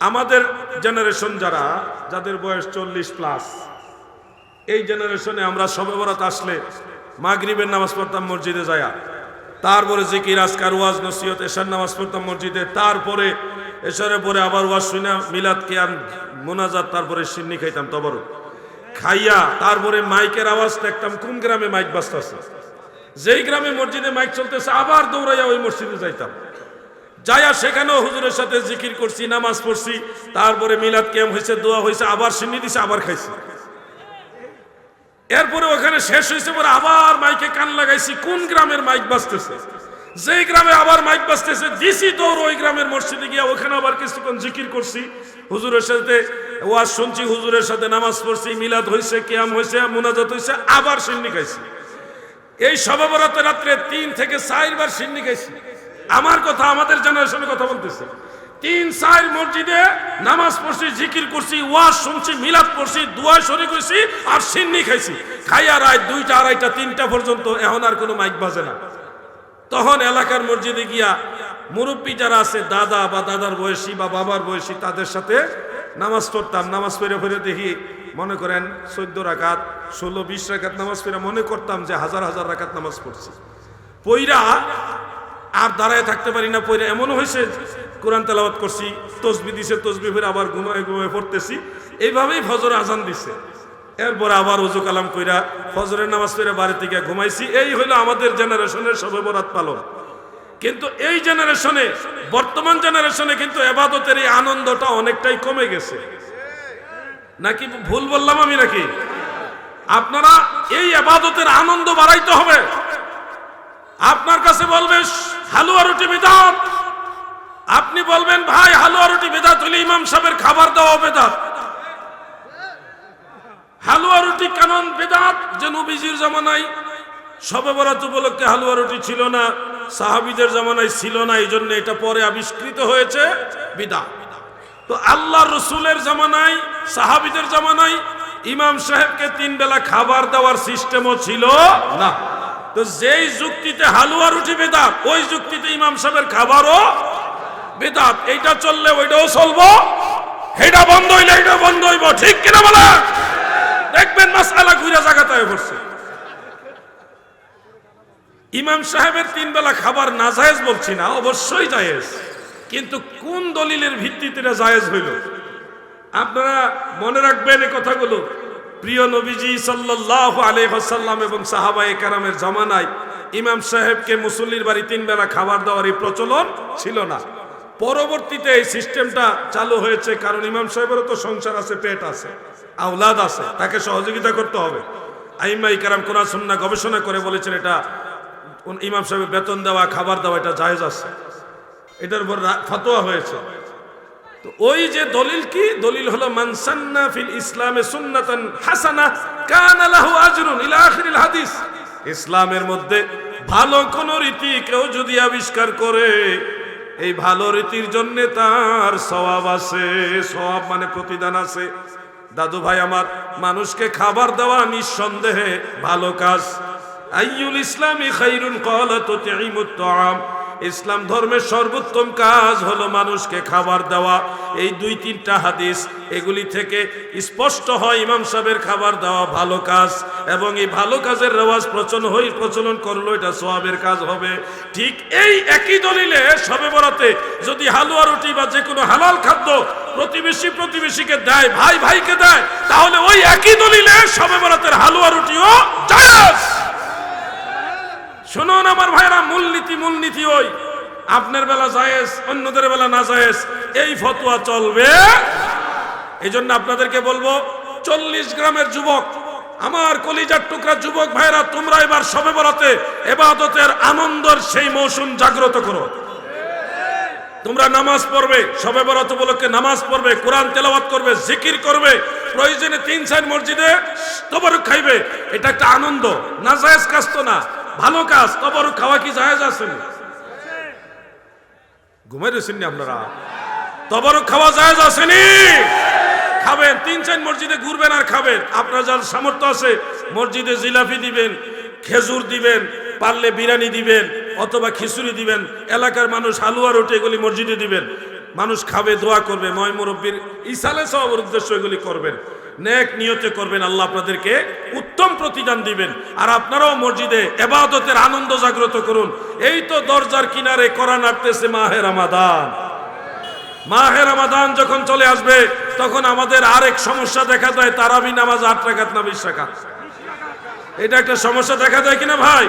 আমাদের জেনারেশন যারা, যাদের বয়স চল্লিশ প্লাস এই জেনারেশনে আমরা সবে বরাত আসলে মাগরিবের নামাজ পড়তাম মসজিদে যায়া। তারপরে জিকির, আজকার ওয়াজ, নসিহত, এশার নামাজ পড়তাম মসজিদে। তারপরে এশারের পরে আবার ওয়াজ শুনে মিলাদ কিয়াম, মোনাজাত, তারপরে সিন্নি খাইতাম তবর খাইয়া তারপরে মাইকের আওয়াজ দেখতাম, কোন গ্রামে মাইক বাজতেছে? যেই গ্রামে মসজিদে মাইক চলতেছে, আবার দৌড়াইয়া ওই মসজিদে যাইতাম। যাইয়া সেখানেও হুজুরের সাথে জিকির করছি, নামাজ পড়ছি, তারপরে মিলাদ কেম হয়েছে, দোয়া হয়েছে, আবার সিন্নি দিছে, আবার খাইছি। এরপরে ওখানে শেষ হয়েছে, পরে আবার মাইকে কান লাগাইছি, কোন গ্রামের মাইক বাজতেছে? যেই গ্রামে আবার মাইক বাজতেছে, দিছি দৌড়, ওই গ্রামের মসজিদে গিয়া ওখানে আবার কিছুক্ষণ জিকির করছি, হুজুরের সাথে ওয়াজ শুনছি, হুজুরের সাথে নামাজ পড়ছি, মিলাদ হয়েছে, কেয়াম হয়েছে, মুনাজাত হয়েছে, আবার সিন্নি খাইছি। এই সবাবরাতে রাত্রে তিন থেকে চারবার সিন্নি খাইছি। আমার কথা, আমাদের জেনারেশনের কথা বলতেছে। তিন চার মসজিদে নামাজ পড়ছি, জিকির করছি, ওয়াজ শুনছি, মিলাদ পড়ছি দোয়া শরীর করছি আর সিন্নি খাইছি। খাইয়া রায় দুইটা, আড়াইটা, তিনটা পর্যন্ত এখন আর কোনো মাইক বাজে না। তখন এলাকার মসজিদে গিয়া মুরব্বী যারা আছে, দাদা বা দাদার বয়সী বা বাবার বয়সী, তাদের সাথে নামাজ পড়তাম। নামাজ পড়ে ফিরে দেখি মনে করেন চোদ্দ রাকাত, ষোলো, বিশ রাকাত নামাজ পড়ে মনে করতাম যে হাজার হাজার রাকাত নামাজ পড়ছি। পইরা আর দাঁড়ায় থাকতে পারি না, পইরা এমনও হয়েছে, কোরআন তেলাওয়াত করছি, তসবি দিছে, তসবি ফিরে আবার ঘুমায় ঘুমায় পড়তেছি। এইভাবেই ফজর আজান দিছে। এরপরে আবার উজু কালাম কইরা ফজরের নামাজ পড়ে বাড়ি থেকে ঘুমাইছি। এই হলো আমাদের জেনারেশনের সবে বরাত পালন। কিন্তু এই জেনারেশনে, বর্তমান জেনারেশনে কিন্তু এবাদতের এই আনন্দটা অনেকটাই কমে গেছে। নাকি ভুল বললাম আমি নাকি? আপনারা এই এবাদতের আনন্দ বাড়াইতে হবে। আপনার কাছে বলবে হালুয়া রুটি বিদাত। আপনি বলবেন, ভাই, হালুয়া রুটি বেদাত হলে ইমাম সাহেবের খাবার দেওয়া বেদাত হালুয়া রুটি কেমন বেদাত যে নবীজির জামানায় সবে বরাত উপলক্ষে হালুয়া রুটি ছিল না, সাহাবিদের জামানায় ছিল না এই জন্য এটা পরে আবিষ্কৃত হয়েছে বিদা তো আল্লাহ রসুলের জামানায়, সাহাবিদের জামানায় ইমাম সাহেবকে তিন বেলা খাবার দেওয়ার সিস্টেমও ছিল না। তো যেই যুক্তিতে হালুয়া রুটি বেদাত, ওই যুক্তিতে ইমাম সাহেবের খাবারও বেদাত। এইটা চললে ওইটাও চলবো। এটা বন্ধ হইলে এটা বন্ধ হইব। ঠিক কিনা বলা দেখবেন মাসালা ঘুরে জায়গাতে হয়ে পড়ছে। ইমাম সাহেবের তিন বেলা খাবার না জায়েজ বলছি না, অবশ্যই জায়েজ। কিন্তু কোন দলিলের ভিত্তিতে জায়েজ হইল? আপনারা মনে রাখবেন এই কথাগুলো। প্রিয় নবীজি সাল্লাল্লাহু আলাইহি ওয়াসাল্লাম এবং সাহাবায়ে কেরামের জামানায় ইমাম সাহেবকে মুসল্লির বাড়ি তিন বেলা খাবার দেওয়ার এই প্রচলন ছিল না। পরবর্তীতে এই সিস্টেমটা চালু হয়েছে কারণ ইমাম সাহেবেরও তো সংসার আছে, পেট আছে, আওলাদ আছে, তাকে সহযোগিতা করতে হবে। আইমাই কারাম কোরআন, সুন্নাহ গবেষণা করে বলেছেন এটা ইমাম সাহেবের বেতন দেওয়া, খাবার দেওয়া এটা জায়েজ আছে। এটার উপর ফতোয়া হয়েছে। তো ওই যে দলিল কি? দলিল হলো মানসান্না ফিল ইসলামে সুন্নাতান হাসানা, কানা লাহু আজরুন ইলা আখিরিল হাদিস। ইসলামের মধ্যে ভালো কোন রীতি কেউ যদি আবিষ্কার করে, এই ভালো রীতির জন্য তার সওয়াব আছে। সওয়াব মানে প্রতিদান আছে। দাদু ভাই আমার, মানুষকে খাবার দেওয়া নিঃসন্দেহে ভালো কাজ। আইয়ুল ইসলামী খাইরুন তুতিমুত তাআম। ইসলাম ধর্মের সর্বোত্তম কাজ হলো মানুষকে খাবার দেওয়া। এই দুই, তিনটা হাদিস, এগুলি থেকে স্পষ্ট হয় ইমাম সাহেবের খাবার দেওয়া ভালো কাজ এবং এই ভালো কাজের রেওয়াজ প্রচলন হই, প্রচলন করল এটা সোয়াবের কাজ হবে। ঠিক এই একই দলিলে সবে বরাতে যদি হালুয়া রুটি বা যে কোনো হালাল খাদ্য প্রতিবেশী প্রতিবেশীকে দেয়, ভাই ভাইকে দেয়, তাহলে ওই একই দলিলে সবে বরাতের হালুয়া রুটিও শুনুন আমার ভাইরা, মূলনীতি মূলনীতি ওই। আপনার বেলা জায়েজ, অন্যদের বেলা না জায়েজ, এই ফতোয়া চলবে। এই জন্য আপনাদেরকে বলব, চল্লিশ গ্রামের যুবক, আমার কলিজার টুকরা যুবক ভাইরা, তোমরা এবার সবে বরাতে এবাদতের আনন্দের সেই মৌসুম জাগ্রত করো। তোমরা নামাজ পড়বে, সবে বরাত উপলক্ষে নামাজ পড়বে, কোরআন তেলাওয়াত করবে, জিকির করবে, প্রয়োজনে তিন চার মসজিদে তবরক খাইবে। এটা একটা আনন্দ, না জায়েজ কাজ তো না। ভালো কাজ তবরক খাওয়া কি জায়েজ আছে? ঘুমাই রয়েছেন আপনারা? তবরক খাওয়া জায়েজ আসেনি খাবেন, তিন চার মসজিদে ঘুরবেন আর খাবেন। আপনার যার সামর্থ্য আছে, মসজিদে জিলাপি দিবেন, খেজুর দিবেন, পারলে বিরিয়ানি দিবেন, অথবা খিচুড়ি দিবেন, এলাকার মানুষ হালুয়া রুটি এগুলি মসজিদে দিবেন। মানুষ খাবে, দোয়া করবে, ময় মুরব্বীর ইসালে সবার উদ্দেশ্য এগুলি করবেন। নেক নিয়তে করবেন, আল্লাহ আপনাদেরকে উত্তম প্রতিদান দিবেন। আর আপনারাও মসজিদে এবাদতের আনন্দ জাগ্রত করুন। এই তো দরজার কিনারে করা নাড়তেছে মাহের আমাদান মাহের রমাদান যখন চলে আসবে, তখন আমাদের আরেক সমস্যা দেখা যায় তারাবি নামাজ আট রাকাত না বিশ রাকাত। এটা একটা সমস্যা দেখা যায় কিনা ভাই?